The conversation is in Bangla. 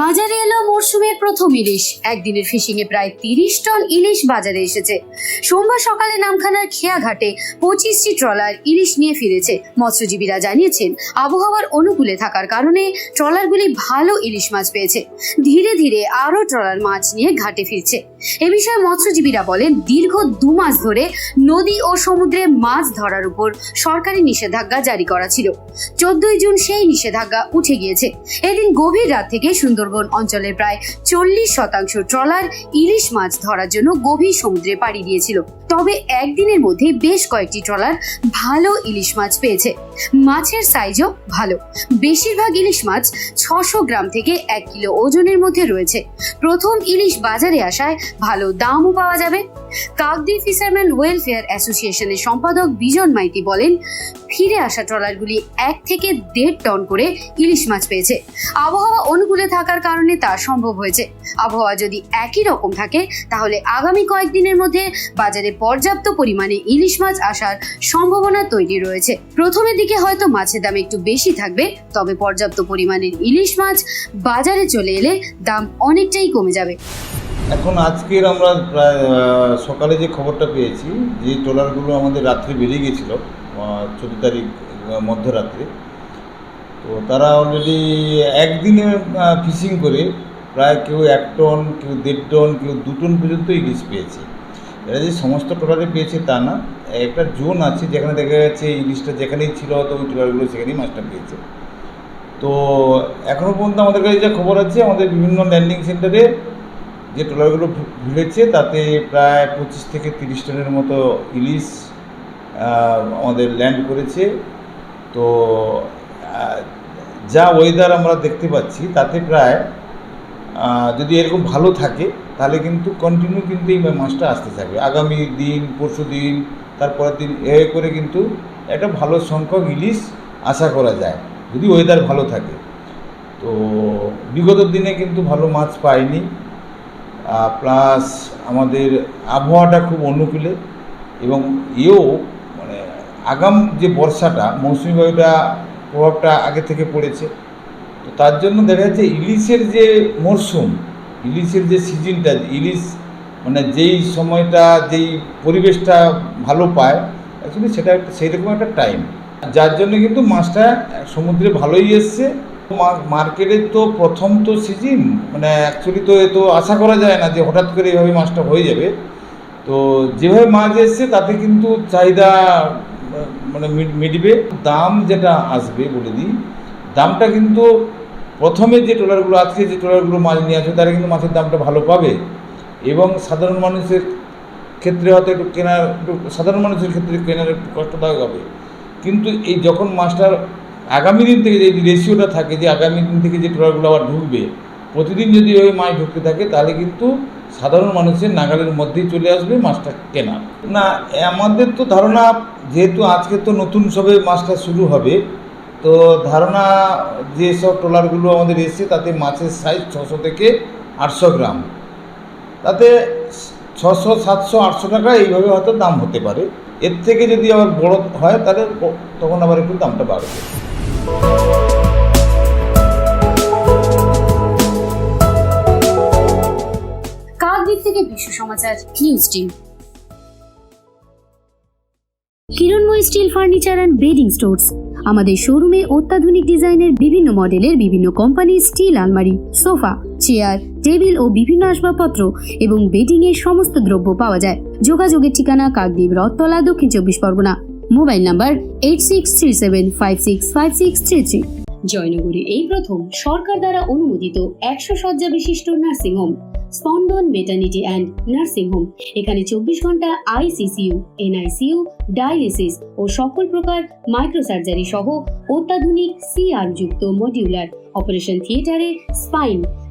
বাজারে এলো মরশুমের প্রথম ইলিশ। একদিনের ফিশিং এ প্রায় তিরিশ টন ইলিশ বাজারে এসেছে। সোমবার সকালে নামখানার খেয়াঘাটে পঁচিশটি ট্রলার ইলিশ নিয়ে ফিরেছে। মৎস্যজীবীরা জানিয়েছেন, আবহাওয়ার অনুকূলে থাকার কারণে ট্রলারগুলি ভালো ইলিশ মাছ পেয়েছে। ধীরে ধীরে আরও ট্রলার মাছ নিয়ে ঘাটে ফিরছে। এ বিষয়ে মৎস্যজীবীরা বলেন, দীর্ঘ দু মাস ধরে নদী ও সমুদ্রে মাছ ধরার উপর সরকারি নিষেধাজ্ঞা জারি করা ছিল। চোদ্দই জুন সেই নিষেধাজ্ঞা উঠে গিয়েছে। এদিন গভীর রাত থেকে সুন্দরবন অঞ্চলের প্রায় চল্লিশ শতাংশ ট্রলার ইলিশ মাছ ধরার জন্য গভীর সমুদ্রে পাড়ি দিয়েছিল। তবে একদিনের মধ্যে বেশ কয়েকটি ট্রলার ভালো ইলিশ মাছ পেয়েছে। মাছের সাইজও ভালো। বেশিরভাগ ইলিশ মাছ ছশো গ্রাম থেকে এক কিলো ওজনের মধ্যে রয়েছে। প্রথম ইলিশ বাজারে আসায় ভালো দামও পাওয়া যাবে কাকদ্বীপ ফিশারম্যান ওয়েলফেয়ার অ্যাসোসিয়েশনের সম্পাদক বিজন মাইতি বলেন, ফিরে আসা ট্রলারগুলি এক থেকে দেড় টন করে ইলিশ মাছ পেয়েছে। আবহাওয়া অনুকূলে থাকার কারণে তা সম্ভব হয়েছে। আবহাওয়া যদি একই রকম থাকে, তাহলে আগামী কয়েকদিনের মধ্যে বাজারে পর্যাপ্ত পরিমাণে ইলিশ মাছ আসার সম্ভাবনা তৈরি রয়েছে। প্রথমের দিকে হয়তো মাছের দাম একটু বেশি থাকবে, তবে পর্যাপ্ত পরিমাণের ইলিশ মাছ বাজারে চলে এলে দাম অনেকটাই কমে যাবে। এখন আজকের আমরা প্রায় সকালে যে খবরটা পেয়েছি, যে ট্রলারগুলো আমাদের রাত্রে বেরিয়ে গেছিল চোদ্দ তারিখ মধ্যরাত্রে, তো তারা অলরেডি একদিনে ফিশিং করে প্রায় কেউ এক টন, কেউ দেড় টন, কেউ দু টন পর্যন্ত ইলিশ পেয়েছে। এরা যে সমস্ত ট্রলারে পেয়েছে তা না, একটা জোন আছে যেখানে দেখা যাচ্ছে ইলিশটা যেখানেই ছিল, হয়তো ওই ট্রলারগুলো সেখানেই মাছটা পেয়েছে। তো এখনও পর্যন্ত আমাদের কাছে যা খবর আছে, আমাদের বিভিন্ন ল্যান্ডিং সেন্টারে যে ট্রলারগুলো ভিড়েছে তাতে প্রায় পঁচিশ থেকে তিরিশ টনের মতো ইলিশ আমাদের ল্যান্ড করেছে। তো যা ওয়েদার আমরা দেখতে পাচ্ছি, তাতে প্রায় যদি এরকম ভালো থাকে, তাহলে কিন্তু কন্টিনিউ কিন্তু এই মাছটা আসতে থাকবে। আগামী দিন, পরশু দিন তারপরের দিন এ করে কিন্তু একটা ভালো সংখ্যক ইলিশ আশা করা যায়, যদি ওয়েদার ভালো থাকে। তো, বিগত দিনে কিন্তু ভালো মাছ পাইনি। প্লাস আমাদের আবহাওয়াটা খুব অনুকূলে এবং এও মানে আগাম যে বর্ষাটা, মৌসুমি বায়ুটা প্রভাবটা আগে থেকে পড়েছে। তো তার জন্য দেখা যাচ্ছে ইলিশের যে মরশুম ইলিশের যে সিজনটা, ইলিশ মানে যেই সময়টা, যেই পরিবেশটা ভালো পায় অ্যাকচুয়ালি সেটা সেই রকম একটা টাইম যার জন্য কিন্তু মাছটা সমুদ্রে ভালোই এসছে। মার্কেটের তো প্রথম তো সিজন মানে অ্যাকচুয়ালি তো এ তো আশা করা যায় না যে হঠাৎ করে এভাবে মাছটা হয়ে যাবে। তো যেভাবে মাছ এসছে তাতে কিন্তু চাহিদা মানে মিট- মিটবে। দাম যেটা আসবে বলে দিই, দামটা কিন্তু প্রথমে যে ট্রলারগুলো, আজকে যে ট্রলারগুলো মাছ নিয়ে আসবে, তারা কিন্তু মাছের দামটা ভালো পাবে। এবং সাধারণ মানুষের ক্ষেত্রে হয়তো একটু কেনার একটু সাধারণ মানুষের ক্ষেত্রে কেনার একটু কষ্টদায়ক হবে। কিন্তু এই যখন মাছটার আগামী দিন থেকে যে রেশিওটা থাকে, যে আগামী দিন থেকে যে ট্রলারগুলো আবার ঢুকবে, প্রতিদিন যদি ওই মাছ ঢুকতে থাকে, তাহলে কিন্তু সাধারণ মানুষের নাগালের মধ্যেই চলে আসবে মাছটা কেনা। না, আমাদের তো ধারণা, যেহেতু আজকে তো নতুন সবে মাছটা শুরু হবে, তো ধারণা যে সব ট্রলারগুলো আমাদের এসছে, তাতে মাছের সাইজ ছশো থেকে আটশো গ্রাম। তাতে ছশো, সাতশো, আটশো টাকা এইভাবে হয়তো দাম হতে পারে। এর থেকে যদি আবার বড় হয়, তাহলে তখন আবার একটু দামটা বাড়বে। কাকদ্বীপ থেকে বিশ্ব সমাচার? News team Kiranmoy steel furniture and bedding stores আমাদের শোরুমে অত্যাধুনিক ডিজাইনের বিভিন্ন মডেলের বিভিন্ন কোম্পানির স্টিল আলমারি, সোফা, চেয়ার, টেবিল ও বিভিন্ন আসবাবপত্র এবং বেডিং এর সমস্ত দ্রব্য পাওয়া যায়। যোগাযোগের ঠিকানা কাকদ্বীপ রথতলা, দক্ষিণ চব্বিশ Pargana. Mobile number eight six three seven five six five six three three জয়নগরে এই প্রথম সরকার দ্বারা অনুমোদিত একশো শয্যা বিশিষ্ট nursing home Spandan maternity and nursing home এখানে চব্বিশ ঘণ্টা আইসিসিউ এনআইসিইউ ডায়ালিসিস ও সকল প্রকার মাইক্রোসার্জারি সহ অত্যাধুনিক সিআর যুক্ত মডিউলার অপারেশন থিয়েটারে স্পাইন